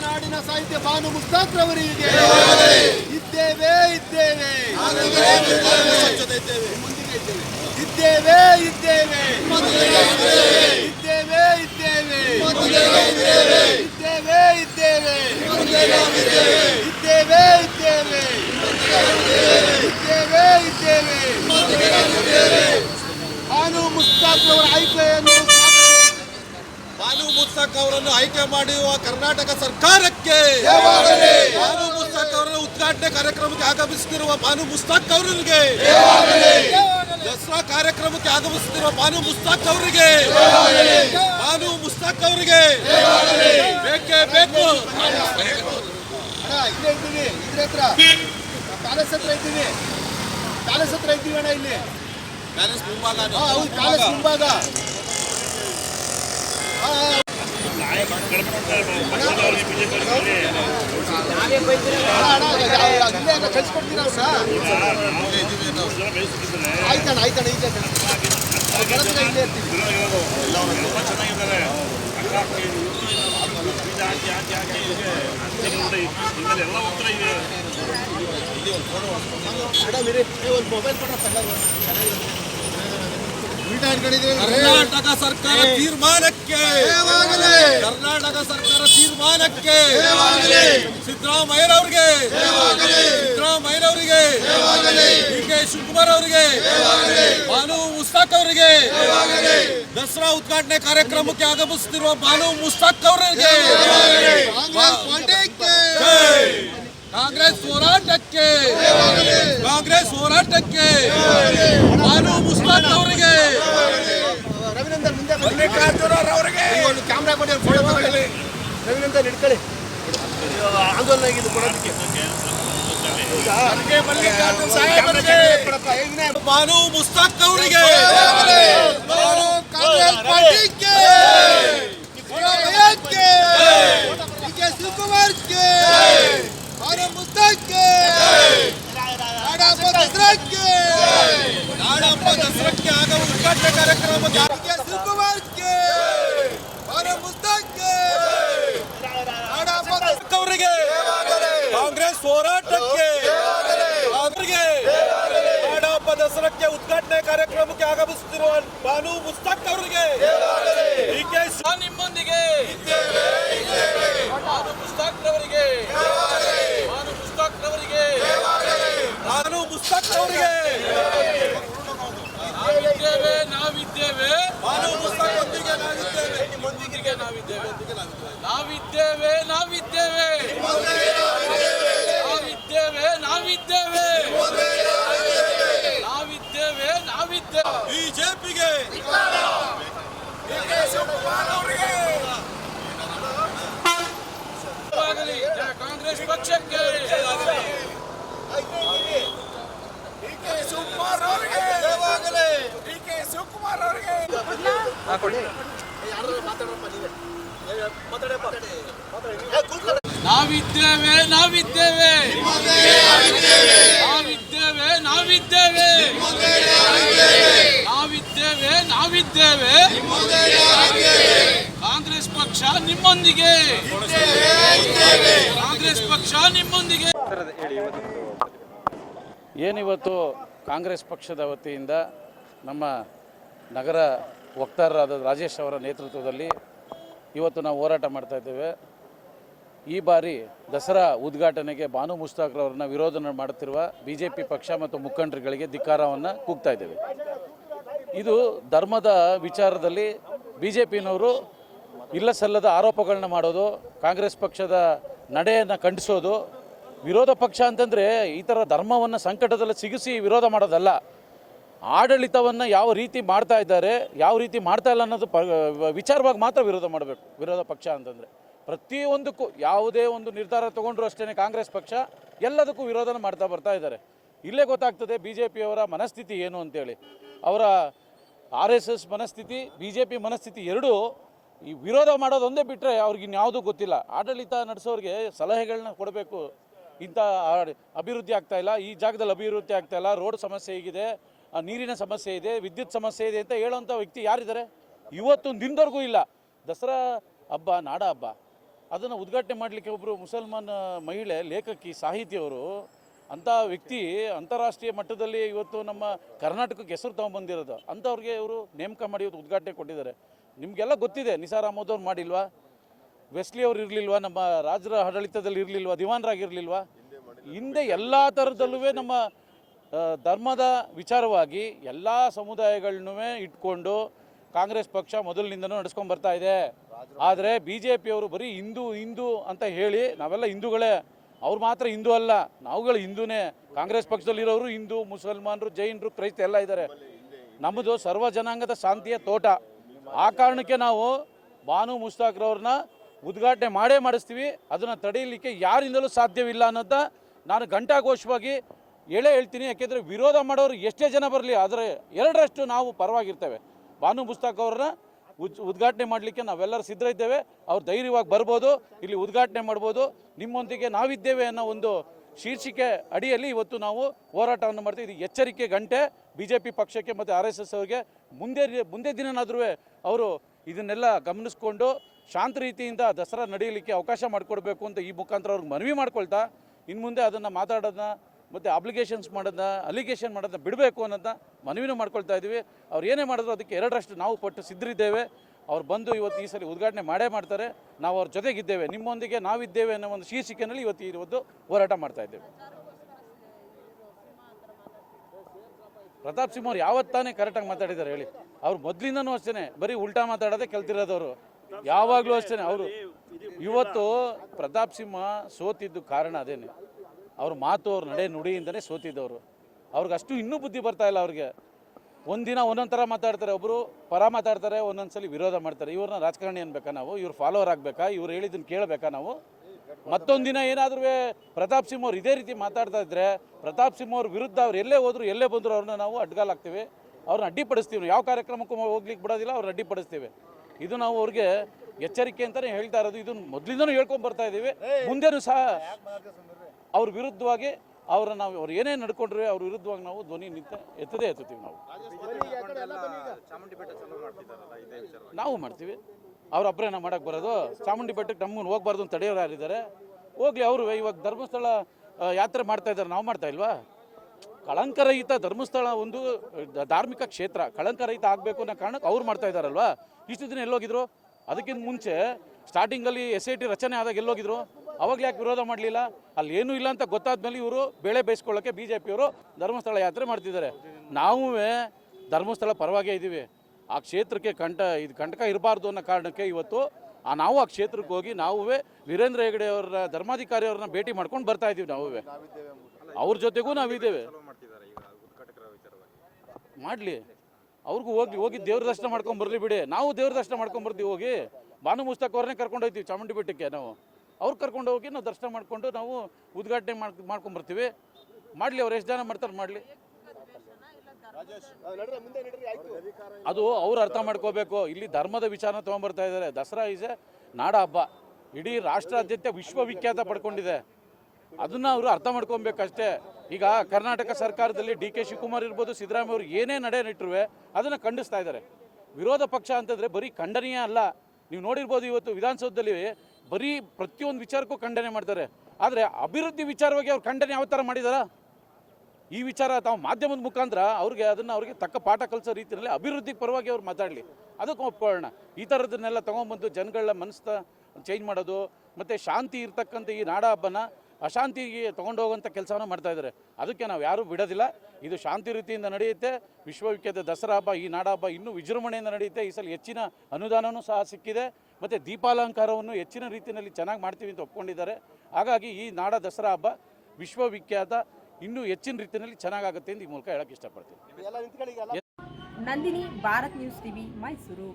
ನಾಡಿನ ಸಾಹಿತ್ಯ ಭಾನು ಮುಸ್ತಾಕ್ರವರಿಗೆ ಇದ್ದೇವೆ ಇದ್ದೇವೆ. ಇದ್ದೇವೆ. ಇದ್ದೇವೆ. ಇದ್ದೇವೆ. ಇದ್ದೇವೆ ಇದ್ದೇವೆ. ಇದ್ದೇವೆ. ಇದ್ದೇವೆ ಇದ್ದೇವೆ. ಇದ್ದೇವೆ. ಇದ್ದೇವೆ ಭಾನು ಮುಸ್ತಾಕ್ರವರ ಆಯ್ಕೆಯನ್ನು ಮುಸ್ತಾಕ್ ಅವರನ್ನು ಆಯ್ಕೆ ಮಾಡಿರುವ ಕರ್ನಾಟಕ ಸರ್ಕಾರಕ್ಕೆ. ಬಾನು ಮುಸ್ತಾಕ್ ಅವರನ್ನು ಉದ್ಘಾಟನೆ ಕಾರ್ಯಕ್ರಮಕ್ಕೆ ಆಗಮಿಸುತ್ತಿರುವ ಬಾನು ಮುಸ್ತಾಕ್ ಅವರಿಗೆ. ದಸರಾ ಕಾರ್ಯಕ್ರಮಕ್ಕೆ ಆಗಮಿಸುತ್ತಿರುವ ಬಾನು ಮುಸ್ತಾಕ್ ಅವರಿಗೆ. ಬಾನು ಮುಸ್ತಾಕ್ ಅವರಿಗೆ. ಬೇಕೇ ಬೇಕು. ಅಣ್ಣ ಇಲ್ಲೇ ಇದ್ದೀವಿ. ಇದ್ರ ಹತ್ರ. ಪ್ಯಾಲೇಸ್ ಹತ್ರ ಇದ್ದೀವಿ. ಪ್ಯಾಲೇಸ್ ಹತ್ರ ಇದ್ದೀವಿ ಅಣ್ಣ ಇಲ್ಲಿ. ಪ್ಯಾಲೇಸ್ ಮುಂಭಾಗ ಹೌದು ಪ್ಯಾಲೇಸ್ ಮುಂಭಾಗ. ಆಯ್ತಣ್ಣ ಕರ್ನಾಟಕ ಸರ್ಕಾರ ತೀರ್ಮಾನಕ್ಕೆ ತೀರ್ಮಾನಕ್ಕೆ ಸಿದ್ದರಾಮಯ್ಯರವರಿಗೆ ಸಿದ್ದರಾಮಯ್ಯರವರಿಗೆ ಡಿ ಕೆ ಶಿವಕುಮಾರ್ ಅವರಿಗೆ ಬಾನು ಮುಸ್ತಾಕ್ ಅವರಿಗೆ ದಸರಾ ಉದ್ಘಾಟನೆ ಕಾರ್ಯಕ್ರಮಕ್ಕೆ ಆಗಮಿಸುತ್ತಿರುವ ಬಾನು ಮುಸ್ತಾಕ್ ಅವರಿಗೆ ಕಾಂಗ್ರೆಸ್ ಪಾರ್ಟಿಗೆ ಜೈ. ಕಾಂಗ್ರೆಸ್ ಹೋರಾಟಕ್ಕೆ ಕಾಂಗ್ರೆಸ್ ಹೋರಾಟಕ್ಕೆ ಬಾನು ಮುಸ್ತಾಕ್ ಅವರಿಗೆ ರವಿನಂದನ್ ಮುಂದೆ ಅವರಿಗೆ ಒಂದು ಕ್ಯಾಮ್ರಾ ಕೊಡಿ ಒಂದು ಫೋಟೋ ತಗೊಳ್ಳಿ ರವಿನಂದನ್ ಇಟ್ಕೊಳ್ಳಿ ಆಂದೋಲನ ಆಗಿದೆ ಕೊಡೋದಕ್ಕೆ ಕೊಡಪ್ಪ, ಏ ವಿನಯ್, ಬಾನು ಮುಸ್ತಾಕ್ ಅವರಿಗೆ. ಕಾಂಗ್ರೆಸ್ ಪಾರ್ಟಿಗೆ. ಶಿವಕುಮಾರ್ಗೆ. ಭಾನು ಮುಸ್ತಾಕ್ಗೆ. ನಾಡಹಬ್ಬ ದಸರಾಕ್ಕೆ. ನಾಡಹಬ್ಬ ದಸರಾಕ್ಕೆ ಉದ್ಘಾಟನೆ ಕಾರ್ಯಕ್ರಮಕ್ಕೆ ಡಿ ಕೆ ಶಿವಕುಮಾರ್ಗೆ ಭಾನು ಮುಸ್ತಾಕ್ಗೆ ನಾಡಹಬ್ಬ ದಸರಾ ಅವರಿಗೆ ಕಾಂಗ್ರೆಸ್ ಹೋರಾಟಕ್ಕೆ ಅವರಿಗೆ ನಾಡಹಬ್ಬ ದಸರಾಕ್ಕೆ ಉದ್ಘಾಟನೆ ಕಾರ್ಯಕ್ರಮಕ್ಕೆ ಆಗಮಿಸುತ್ತಿರುವ ಬಾನು ಮುಸ್ತಾಕ್ ಅವರಿಗೆ. ನಿಮ್ಮೊಂದಿಗೆ. ಬಾನು ಮುಸ್ತಾಕ್ ಅವರಿಗೆ ಬಾನು ಮುಸ್ತಾಕ್ ಅವರಿಗೆ ಬಾನು ಮುಸ್ತಾಕ್ ಅವರಿಗೆ ನಾವಿದ್ದೇವೆ ನಾವಿದ್ದೇವೆ. ಬಾನು ಮುಸ್ತಾಕ್ ಒಂದಿಗೆ ನಾವಿದ್ದೇವೆ ನಾವಿದ್ದೇವೆ. ನಾವಿದ್ದೇವೆ ನಾವಿದ್ದೇವೆ. ಅವರಿಗೆ ಕಾಂಗ್ರೆಸ್ ಪಕ್ಷಕ್ಕೆ ಶಿವಕುಮಾರ್ ಅವರಿಗೆ ಡಿ ಕೆ ಶಿವಕುಮಾರ್ ಅವರಿಗೆ ನಾವಿದ್ದೇವೆ ನಾವಿದ್ದೇವೆ. ನಾವಿದ್ದೇವೆ ಕಾಂಗ್ರೆಸ್ ಪಕ್ಷ ನಿಮ್ಮೊಂದಿಗೆ. ಕಾಂಗ್ರೆಸ್ ಪಕ್ಷ ನಿಮ್ಮೊಂದಿಗೆ. ಏನಿವತ್ತು ಕಾಂಗ್ರೆಸ್ ಪಕ್ಷದ ವತಿಯಿಂದ ನಮ್ಮ ನಗರ ವಕ್ತಾರರಾದ ರಾಜೇಶ್ ಅವರ ನೇತೃತ್ವದಲ್ಲಿ ಇವತ್ತು ನಾವು ಹೋರಾಟ ಮಾಡ್ತಾ ಇದ್ದೇವೆ. ಈ ಬಾರಿ ದಸರಾ ಉದ್ಘಾಟನೆಗೆ ಬಾನು ಮುಸ್ತಾಕ್ರವರನ್ನ ವಿರೋಧನ ಮಾಡುತ್ತಿರುವ ಬಿ ಜೆ ಪಿ ಪಕ್ಷ ಮತ್ತು ಮುಖಂಡರುಗಳಿಗೆ ಧಿಕ್ಕಾರವನ್ನು ಕೂಗ್ತಾ ಇದ್ದೇವೆ. ಇದು ಧರ್ಮದ ವಿಚಾರದಲ್ಲಿ ಬಿ ಜೆ ಪಿನವರು ಇಲ್ಲ ಸಲ್ಲದ ಆರೋಪಗಳನ್ನ ಮಾಡೋದು, ಕಾಂಗ್ರೆಸ್ ಪಕ್ಷದ ನಡೆಯನ್ನು ಖಂಡಿಸೋದು, ವಿರೋಧ ಪಕ್ಷ ಅಂತಂದರೆ ಈ ಥರ ಧರ್ಮವನ್ನು ಸಂಕಟದಲ್ಲಿ ಸಿಗಿಸಿ ವಿರೋಧ ಮಾಡೋದಲ್ಲ. ಆಡಳಿತವನ್ನು ಯಾವ ರೀತಿ ಮಾಡ್ತಾ ಇದ್ದಾರೆ, ಯಾವ ರೀತಿ ಮಾಡ್ತಾ ಇಲ್ಲ ಅನ್ನೋದು ಪ, ವಿಚಾರವಾಗಿ ಮಾತ್ರ ವಿರೋಧ ಮಾಡಬೇಕು, ವಿರೋಧ ಪಕ್ಷ ಅಂತಂದರೆ. ಪ್ರತಿಯೊಂದಕ್ಕೂ ಯಾವುದೇ ಒಂದು ನಿರ್ಧಾರ ತಗೊಂಡ್ರು ಅಷ್ಟೇ ಕಾಂಗ್ರೆಸ್ ಪಕ್ಷ, ಎಲ್ಲದಕ್ಕೂ ವಿರೋಧನ ಮಾಡ್ತಾ ಬರ್ತಾ ಇದ್ದಾರೆ. ಇಲ್ಲೇ ಗೊತ್ತಾಗ್ತದೆ ಬಿ ಜೆ ಪಿಯವರ ಮನಸ್ಥಿತಿ ಏನು ಅಂತೇಳಿ. ಅವರ ಆರ್ ಎಸ್ ಎಸ್ ಮನಸ್ಥಿತಿ, ಬಿ ಜೆ ಪಿ ಮನಸ್ಥಿತಿ ಎರಡೂ ಈ ವಿರೋಧ ಮಾಡೋದೊಂದೇ ಬಿಟ್ಟರೆ ಅವ್ರಿಗೆ ಇನ್ಯಾವುದೂ ಗೊತ್ತಿಲ್ಲ. ಆಡಳಿತ ನಡೆಸೋರಿಗೆ ಸಲಹೆಗಳನ್ನ ಕೊಡಬೇಕು. ಇಂಥ ಅಭಿವೃದ್ಧಿ ಆಗ್ತಾ ಇಲ್ಲ. ಈ ಜಾಗದಲ್ಲಿ ಅಭಿವೃದ್ಧಿ ಆಗ್ತಾ ಇಲ್ಲ. ರೋಡ್ ಸಮಸ್ಯೆ ಹೇಗಿದೆ. ನೀರಿನ ಸಮಸ್ಯೆ ಇದೆ, ವಿದ್ಯುತ್ ಸಮಸ್ಯೆ ಇದೆ ಅಂತ ಹೇಳೋಂಥ ವ್ಯಕ್ತಿ ಯಾರಿದ್ದಾರೆ? ಇವತ್ತು ದಿನದವರೆಗೂ ಇಲ್ಲ. ದಸರಾ ಹಬ್ಬ, ನಾಡ ಹಬ್ಬ. ಅದನ್ನು ಉದ್ಘಾಟನೆ ಮಾಡಲಿಕ್ಕೆ ಒಬ್ಬರು ಮುಸಲ್ಮಾನ್ ಮಹಿಳೆ, ಲೇಖಕಿ ಸಾಹಿತಿಯವರು ಅಂಥ ವ್ಯಕ್ತಿ ಅಂತಾರಾಷ್ಟ್ರೀಯ ಮಟ್ಟದಲ್ಲಿ ಇವತ್ತು ನಮ್ಮ ಕರ್ನಾಟಕಕ್ಕೆ ಹೆಸರು ತೊಗೊಂಬಂದಿರೋದು ಅಂಥವ್ರಿಗೆ ಇವರು ನೇಮಕ ಮಾಡಿ ಇವತ್ತು ಉದ್ಘಾಟನೆ ಕೊಟ್ಟಿದ್ದಾರೆ. ನಿಮಗೆಲ್ಲ ಗೊತ್ತಿದೆ ನಿಸಾರ್ ಅಹಮದ್ ಅವ್ರು ಮಾಡಿಲ್ವಾ? ವೆಸ್ಲಿ ಅವ್ರು ಇರಲಿಲ್ವಾ? ನಮ್ಮ ರಾಜರ ಆಡಳಿತದಲ್ಲಿ ಇರಲಿಲ್ವಾ? ದಿವಾನರಾಗಿರಲಿಲ್ವಾ? ಹಿಂದೆ ಎಲ್ಲ ಥರದಲ್ಲೂ ನಮ್ಮ ಧರ್ಮದ ವಿಚಾರವಾಗಿ ಎಲ್ಲ ಸಮುದಾಯಗಳನ್ನೂ ಇಟ್ಕೊಂಡು ಕಾಂಗ್ರೆಸ್ ಪಕ್ಷ ಮೊದಲಿನಿಂದನೂ ನಡೆಸ್ಕೊಂಡು ಬರ್ತಾ ಇದೆ. ಆದರೆ ಬಿ ಜೆ ಪಿಯವರು ಬರೀ ಹಿಂದೂ ಹಿಂದೂ ಅಂತ ಹೇಳಿ ನಾವೆಲ್ಲ ಹಿಂದೂಗಳೇ. ಅವ್ರು ಮಾತ್ರ ಹಿಂದೂ ಅಲ್ಲ, ನಾವುಗಳು ಹಿಂದೂನೇ. ಕಾಂಗ್ರೆಸ್ ಪಕ್ಷದಲ್ಲಿರೋರು ಹಿಂದೂ, ಮುಸಲ್ಮಾನರು, ಜೈನರು, ಕ್ರೈಸ್ತ ಎಲ್ಲ ಇದ್ದಾರೆ ನಮ್ಮದು ಸರ್ವ ಜನಾಂಗದ ಶಾಂತಿಯ ತೋಟ. ಆ ಕಾರಣಕ್ಕೆ ನಾವು ಬಾನು ಮುಸ್ತಾಕ್ರವ್ರನ್ನ ಉದ್ಘಾಟನೆ ಮಾಡೇ ಮಾಡಿಸ್ತೀವಿ. ಅದನ್ನು ತಡೆಯಲಿಕ್ಕೆ ಯಾರಿಂದಲೂ ಸಾಧ್ಯವಿಲ್ಲ ಅನ್ನೋದ ನಾನು ಘಂಟಾಘೋಷವಾಗಿ ಹೇಳೇ ಹೇಳ್ತೀನಿ. ಯಾಕೆಂದರೆ ವಿರೋಧ ಮಾಡೋರು ಎಷ್ಟೇ ಜನ ಬರಲಿ, ಆದರೆ ಎರಡರಷ್ಟು ನಾವು ಪರವಾಗಿರ್ತೇವೆ. ಬಾನು ಮುಸ್ತಾಕ್ ಅವ್ರನ್ನ ಉದ್ಘಾಟನೆ ಮಾಡಲಿಕ್ಕೆ ನಾವೆಲ್ಲರೂ ಸಿದ್ಧ ಇದ್ದೇವೆ ಅವ್ರು ಧೈರ್ಯವಾಗಿ ಬರ್ಬೋದು, ಇಲ್ಲಿ ಉದ್ಘಾಟನೆ ಮಾಡ್ಬೋದು. ನಿಮ್ಮೊಂದಿಗೆ ನಾವಿದ್ದೇವೆ ಅನ್ನೋ ಒಂದು ಶೀರ್ಷಿಕೆ ಅಡಿಯಲ್ಲಿ ಇವತ್ತು ನಾವು ಹೋರಾಟವನ್ನು ಮಾಡ್ತೀವಿ. ಇದು ಎಚ್ಚರಿಕೆ ಗಂಟೆ. ಬಿ ಜೆ ಪಿ ಪಕ್ಷಕ್ಕೆ ಮತ್ತು ಆರ್ ಎಸ್ ಎಸ್ ಅವರಿಗೆ ಮುಂದೆ ಮುಂದೆ ದಿನನಾದ್ರೂ ಅವರು ಇದನ್ನೆಲ್ಲ ಗಮನಿಸ್ಕೊಂಡು ಶಾಂತ ರೀತಿಯಿಂದ ದಸರಾ ನಡೆಯಲಿಕ್ಕೆ ಅವಕಾಶ ಮಾಡಿಕೊಡ್ಬೇಕು ಅಂತ ಈ ಮುಖಾಂತರ ಅವ್ರಿಗೆ ಮನವಿ ಮಾಡ್ಕೊಳ್ತಾ ಇನ್ನು ಮುಂದೆ ಅದನ್ನು ಮಾತಾಡೋದನ್ನ ಮತ್ತು ಅಪ್ಲಿಕೇಶನ್ಸ್ ಮಾಡೋದನ್ನ ಅಲಿಗೇಷನ್ ಮಾಡೋದನ್ನ ಬಿಡಬೇಕು ಅನ್ನೋದನ್ನ ಮನವಿನೂ ಮಾಡ್ಕೊಳ್ತಾ ಇದ್ದೀವಿ. ಅವ್ರು ಏನೇ ಮಾಡಿದ್ರು ಅದಕ್ಕೆ ಎರಡರಷ್ಟು ನಾವು ಪಟ್ಟು ಸಿದ್ಧರಿದ್ದೇವೆ. ಅವ್ರು ಬಂದು ಇವತ್ತು ಈ ಸಲ ಉದ್ಘಾಟನೆ ಮಾಡೇ ಮಾಡ್ತಾರೆ. ನಾವು ಅವ್ರ ಜೊತೆಗಿದ್ದೇವೆ. ನಿಮ್ಮೊಂದಿಗೆ ನಾವಿದ್ದೇವೆ ಅನ್ನೋ ಒಂದು ಶೀರ್ಷಿಕೆಯಲ್ಲಿ ಇವತ್ತು ಇವತ್ತು ಹೋರಾಟ ಮಾಡ್ತಾ ಇದ್ದೇವೆ. ಪ್ರತಾಪ್ ಸಿಂಹ ಅವ್ರು ಯಾವತ್ತಾನೆ ಕರೆಕ್ಟಾಗಿ ಮಾತಾಡಿದ್ದಾರೆ ಹೇಳಿ. ಅವ್ರು ಮೊದಲಿಂದನೂ ಅಷ್ಟೇ ಬರೀ ಉಲ್ಟಾ ಮಾತಾಡೋದೇ ಕಲ್ತಿರೋದವರು. ಯಾವಾಗಲೂ ಅಷ್ಟೇ ಅವರು ಇವತ್ತು ಪ್ರತಾಪ್ ಸಿಂಹ ಸೋತಿದ್ದು ಕಾರಣ ಅದೇನೆ. ಅವ್ರ ಮಾತು ಅವ್ರ ನಡೆ ನುಡಿಯಿಂದನೇ ಸೋತಿದ್ದವರು. ಅವ್ರಿಗೆ ಅಷ್ಟು ಇನ್ನೂ ಬುದ್ಧಿ ಬರ್ತಾ ಇಲ್ಲ ಅವ್ರಿಗೆ. ಒಂದಿನ ಒಂದೊಂದು ಥರ ಮಾತಾಡ್ತಾರೆ ಒಬ್ಬರು ಪರ ಮಾತಾಡ್ತಾರೆ ಒಂದೊಂದ್ಸಲಿ ವಿರೋಧ ಮಾಡ್ತಾರೆ. ಇವ್ರನ್ನ ರಾಜಕಾರಣಿ ಅನ್ಬೇಕಾ ನಾವು? ಇವ್ರು ಫಾಲೋವರ್ ಆಗಬೇಕಾ? ಇವ್ರು ಹೇಳಿದ್ದನ್ನು ಕೇಳಬೇಕಾ ನಾವು? ಮತ್ತೊಂದು ದಿನ ಏನಾದರೂ ಪ್ರತಾಪ್ ಸಿಂಹ ಅವ್ರು ಇದೇ ರೀತಿ ಮಾತಾಡ್ತಾ ಇದ್ರೆ ಪ್ರತಾಪ್ ಸಿಂಹ ಅವ್ರ ವಿರುದ್ಧ ಅವ್ರು ಎಲ್ಲೇ ಹೋದ್ರು ಎಲ್ಲೇ ಬಂದರು ಅವ್ರನ್ನ ನಾವು ಅಡ್ಗಾಲಾಗ್ತೀವಿ ಅವ್ರನ್ನ ಅಡ್ಡಿಪಡಿಸ್ತೀವಿ ಯಾವ ಕಾರ್ಯಕ್ರಮಕ್ಕೂ ಹೋಗ್ಲಿಕ್ಕೆ ಬಿಡೋದಿಲ್ಲ ಅವ್ರನ್ನ ಅಡ್ಡಿಪಡಿಸ್ತೀವಿ. ಇದು ನಾವು ಅವ್ರಿಗೆ ಎಚ್ಚರಿಕೆ ಅಂತಲೇ ಹೇಳ್ತಾ ಇರೋದು. ಇದು ಮೊದಲಿಂದನೂ ಹೇಳ್ಕೊಂಡು ಬರ್ತಾ ಇದ್ದೀವಿ ಮುಂದೆನೂ ಸಹ ಅವ್ರ ವಿರುದ್ಧವಾಗಿ ಅವ್ರ ನಾವು ಅವ್ರು ಏನೇ ನಡ್ಕೊಂಡ್ರೆ ಅವ್ರ ವಿರುದ್ಧವಾಗಿ ನಾವು ಧ್ವನಿ ನಿಂತ ಎತ್ತದೇ ಎತ್ತೀವಿ ನಾವು. ನಾವು ಮಾಡ್ತೀವಿ. ಅವ್ರ ಒಬ್ಬರೇ ಮಾಡೋಕೆ ಬರೋದು. ಚಾಮುಂಡಿ ಬೆಟ್ಟಕ್ಕೆ ನಮ್ಮನ್ನು ಹೋಗ್ಬಾರ್ದು ಅಂತ ತಡೆಯೋರು ಯಾರಿದ್ದಾರೆ? ಹೋಗ್ಲಿ ಅವರು, ಇವಾಗ ಧರ್ಮಸ್ಥಳ ಯಾತ್ರೆ ಮಾಡ್ತಾ ಇದ್ದಾರೆ, ನಾವು ಮಾಡ್ತಾ ಇಲ್ವಾ? ಕಳಂಕರಹಿತ ಧರ್ಮಸ್ಥಳ ಒಂದು ಧಾರ್ಮಿಕ ಕ್ಷೇತ್ರ. ಕಳಂಕರಹಿತ ಆಗಬೇಕು ಅನ್ನೋ ಕಾರಣಕ್ಕೆ ಅವ್ರು ಮಾಡ್ತಾ ಇದ್ದಾರಲ್ವಾ? ಇಷ್ಟು ದಿನ ಎಲ್ಲೋಗಿದ್ರು? ಅದಕ್ಕಿಂತ ಮುಂಚೆ ಸ್ಟಾರ್ಟಿಂಗಲ್ಲಿ ಎಸ್ ಐ ಟಿ ರಚನೆ ಆದಾಗ ಎಲ್ಲೋಗಿದ್ರು? ಅವಾಗಲೇ ಯಾಕೆ ವಿರೋಧ ಮಾಡಲಿಲ್ಲ? ಅಲ್ಲಿ ಏನೂ ಇಲ್ಲ ಅಂತ ಗೊತ್ತಾದ್ಮೇಲೆ ಇವರು ಬೆಳೆ ಬೇಯಿಸ್ಕೊಳ್ಳೋಕೆ ಬಿ ಜೆ ಪಿಯವರು ಧರ್ಮಸ್ಥಳ ಯಾತ್ರೆ ಮಾಡ್ತಿದ್ದಾರೆ. ನಾವೂ ಧರ್ಮಸ್ಥಳ ಪರವಾಗೇ ಇದ್ದೀವಿ. ಆ ಕ್ಷೇತ್ರಕ್ಕೆ ಕಂಟ ಇದು ಕಂಟಕ ಇರಬಾರ್ದು ಅನ್ನೋ ಕಾರಣಕ್ಕೆ ಇವತ್ತು ಆ ನಾವು ಆ ಕ್ಷೇತ್ರಕ್ಕೆ ಹೋಗಿ ನಾವು ವೀರೇಂದ್ರ ಹೆಗಡೆ ಅವರ ಧರ್ಮಾಧಿಕಾರಿ ಅವ್ರನ್ನ ಭೇಟಿ ಮಾಡ್ಕೊಂಡು ಬರ್ತಾ ಇದ್ದೀವಿ ನಾವು ಅವ್ರ ಜೊತೆಗೂ ನಾವಿದ್ದೇವೆ. ಮಾಡಲಿ. ಅವ್ರಿಗೂ ಹೋಗಿ ಹೋಗಿ ದೇವ್ರ ದರ್ಶನ ಮಾಡ್ಕೊಂಡು ಬರಲಿ ಬಿಡಿ. ನಾವು ದೇವ್ರ ದರ್ಶನ ಮಾಡ್ಕೊಂಡು ಬರ್ತೀವಿ ಹೋಗಿ. ಭಾನು ಮುಸ್ತಕ್ ಅವ್ರನ್ನೇ ಕರ್ಕೊಂಡು ಹೋಗ್ತೀವಿ ಚಾಮುಂಡಿ ಬೆಟ್ಟಕ್ಕೆ ನಾವು. ಅವ್ರು ಕರ್ಕೊಂಡು ಹೋಗಿ ನಾವು ದರ್ಶನ ಮಾಡಿಕೊಂಡು ನಾವು ಉದ್ಘಾಟನೆ ಮಾಡಿ ಮಾಡ್ಕೊಂಡು ಬರ್ತೀವಿ ಮಾಡಲಿ ಅವ್ರು ಎಷ್ಟು ಜನ ಮಾಡ್ತಾರೆ ಮಾಡಲಿ. ಅದು ಅವ್ರು ಅರ್ಥ ಮಾಡ್ಕೋಬೇಕು. ಇಲ್ಲಿ ಧರ್ಮದ ವಿಚಾರ ತೊಗೊಂಬರ್ತಾ ಇದ್ದಾರೆ ದಸರಾ ಈಸ್ ಎ ನಾಡ ಹಬ್ಬ. ಇಡೀ ರಾಷ್ಟ್ರಾದ್ಯಂತ ವಿಶ್ವವಿಖ್ಯಾತ ಪಡ್ಕೊಂಡಿದೆ. ಅದನ್ನ ಅವರು ಅರ್ಥ ಮಾಡ್ಕೊಬೇಕಷ್ಟೇ. ಈಗ ಕರ್ನಾಟಕ ಸರ್ಕಾರದಲ್ಲಿ ಡಿ ಕೆ ಶಿವಕುಮಾರ್ ಇರ್ಬೋದು, ಸಿದ್ದರಾಮಯ್ಯ ಅವರು ಏನೇ ನಡೆ ನಿಟ್ಟರುವೆ ಅದನ್ನು ಖಂಡಿಸ್ತಾ ಇದ್ದಾರೆ ವಿರೋಧ ಪಕ್ಷ ಅಂತಂದರೆ ಬರೀ ಖಂಡನೀಯ ಅಲ್ಲ. ನೀವು ನೋಡಿರ್ಬೋದು ಇವತ್ತು ವಿಧಾನಸೌಧದಲ್ಲಿ ಬರೀ ಪ್ರತಿಯೊಂದು ವಿಚಾರಕ್ಕೂ ಖಂಡನೆ ಮಾಡ್ತಾರೆ. ಆದರೆ ಅಭಿವೃದ್ಧಿ ವಿಚಾರವಾಗಿ ಅವ್ರು ಖಂಡನೆ ಯಾವ ಥರ ಮಾಡಿದಾರ? ಈ ವಿಚಾರ ತಾವು ಮಾಧ್ಯಮದ ಮುಖಾಂತರ ಅವ್ರಿಗೆ ಅದನ್ನು ಅವ್ರಿಗೆ ತಕ್ಕ ಪಾಠ ಕಲಿಸೋ ರೀತಿಯಲ್ಲಿ ಅಭಿವೃದ್ಧಿ ಪರವಾಗಿ ಅವ್ರು ಮಾತಾಡಲಿ. ಅದಕ್ಕೆ ಒಪ್ಕೊಳ್ಳೋಣ ಈ ಥರದನ್ನೆಲ್ಲ ತೊಗೊಂಬಂದು ಜನಗಳ ಮನಸ್ಸ ಚೇಂಜ್ ಮಾಡೋದು, ಮತ್ತು ಶಾಂತಿ ಇರ್ತಕ್ಕಂಥ ಈ ನಾಡ ಹಬ್ಬನ ಅಶಾಂತಿಗೆ ತೊಗೊಂಡು ಹೋಗುವಂಥ ಕೆಲಸವನ್ನು ಮಾಡ್ತಾ ಇದ್ದಾರೆ. ಅದಕ್ಕೆ ನಾವು ಯಾರೂ ಬಿಡೋದಿಲ್ಲ. ಇದು ಶಾಂತಿ ರೀತಿಯಿಂದ ನಡೆಯುತ್ತೆ. ವಿಶ್ವವಿಖ್ಯಾತ ದಸರಾ ಹಬ್ಬ, ಈ ನಾಡ ಹಬ್ಬ ಇನ್ನೂ ವಿಜೃಂಭಣೆಯಿಂದ ನಡೆಯುತ್ತೆ. ಈ ಸಲ ಹೆಚ್ಚಿನ ಅನುದಾನವೂ ಸಹ ಸಿಕ್ಕಿದೆ. ಮತ್ತು ದೀಪಾಲಂಕಾರವನ್ನು ಹೆಚ್ಚಿನ ರೀತಿಯಲ್ಲಿ ಚೆನ್ನಾಗಿ ಮಾಡ್ತೀವಿ ಅಂತ ಒಪ್ಕೊಂಡಿದ್ದಾರೆ. ಹಾಗಾಗಿ ಈ ನಾಡ ದಸರಾ ಹಬ್ಬ ವಿಶ್ವವಿಖ್ಯಾತ ಇನ್ನೂ ಹೆಚ್ಚಿನ ರೀತಿಯಲ್ಲಿ ಚೆನ್ನಾಗಾಗುತ್ತೆ ಅಂತ ಈ ಮೂಲಕ ಹೇಳಕ್ಕೆ ಇಷ್ಟಪಡ್ತೀನಿ. Nandini, Bharat news TV, Mysuru.